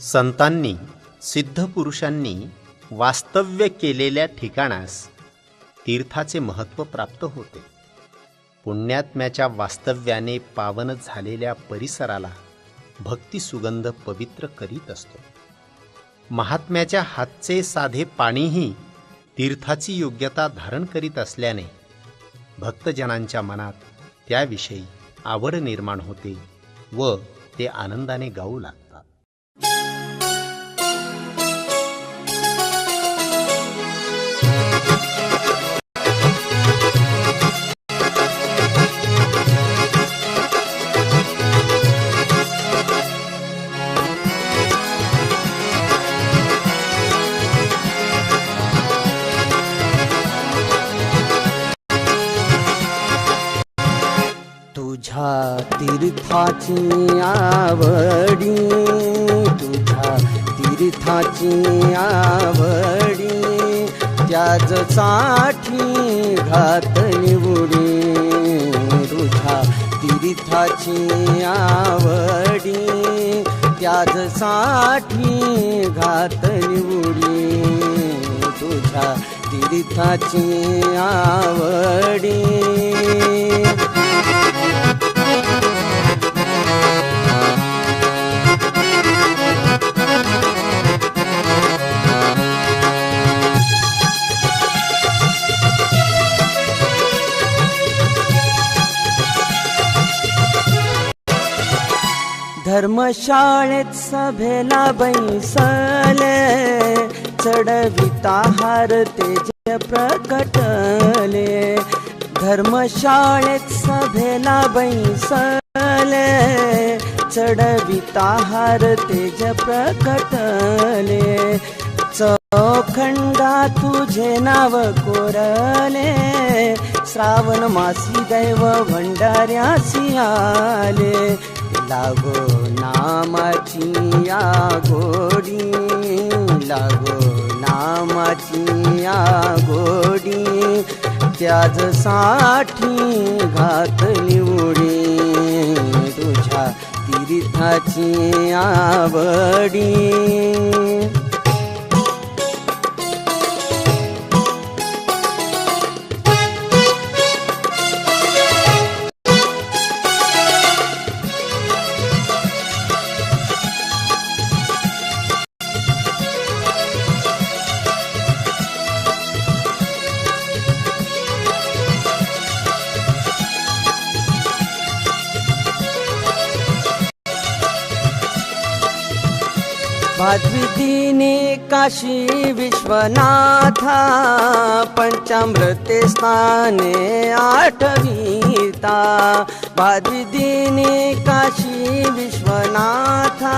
संतांनी सिद्ध पुरुषांनी वास्तव्य केलेल्या ठिकाणास तीर्थाचे महत्त्व प्राप्त होते. पुण्यात्म्याच्या वास्तव्याने पावन झालेल्या परिसराला भक्ती सुगंध पवित्र करीत असतो. महात्म्याच्या हातचे साधे पाणीही तीर्थाची योग्यता धारण करीत असल्याने भक्तजनांच्या मनात त्याविषयी आवड निर्माण होते व ते आनंदाने गाऊ लागतात. तीर्थाची आवडी तुझ्या तीर्थाची आवडी त्याजसाठी घात निवडी तुझ्या तीर्थाची आवडी त्याजसाठी घात निवडी तुझ्या तीर्थाची आवडी. धर्मशाळेत सभेला बैसले चढविता हार तेज प्रकटले. धर्मशाळेत सभेला बैसले चढविता हार तेज प्रकटले. चौखंडा तुझे नाव कोरले श्रावण मासी दैव भंडाऱ्यासी आले लागो नामाची या गोडी लागो नामाची या गोडी त्याजसाठी घात निवडी तुझ्या तीर्थाची आवडी. भाद्विदीने काशी विश्वनाथा पञ्चामृते स्थाने आठवीता। भाद्विदीने काशी विश्वनाथा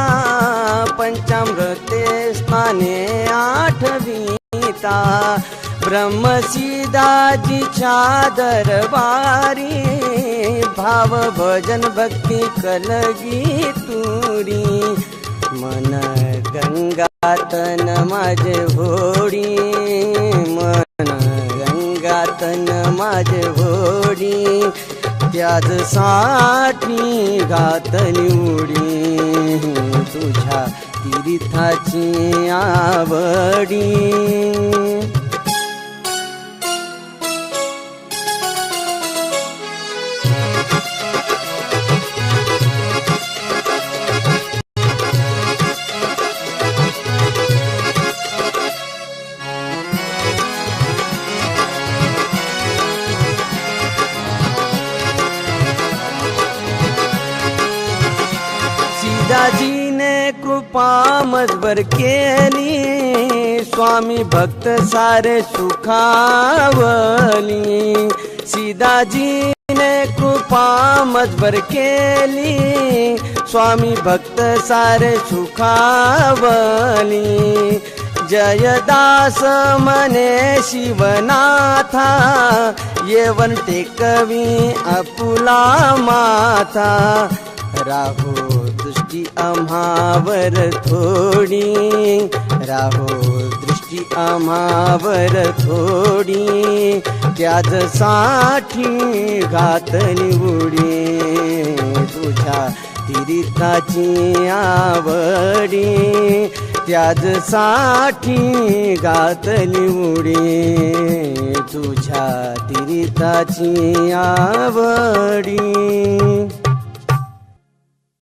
पञ्चामृते स्थाने आठवीता। ब्रह्मसिदाजीच्या दरबारी भाव भजन भक्ती कलगी तुरी। मन गंगातन माझे होडी मन गंगातन माझे होडी त्याच साठी घात निवडी तुझ्या तीर्थाची आवडी. सीताजीने कृपा मजबर केली. स्वामी भक्त सारे सुखावली. सीताजीने कृपा मजबर केली. स्वामी भक्त सारे सुखावली. जयदास मने शिवनाथा येवन टेकवी आपुला माथा. राहु दृष्टी आम्हावर थोडी. राहो दृष्टी आम्हावर थोडी. त्याच साठी घात उडी. तुझ्या तिरिताची आवडी. त्याच साठी घातली उडी. तुझ्या तिरिताची आवडी.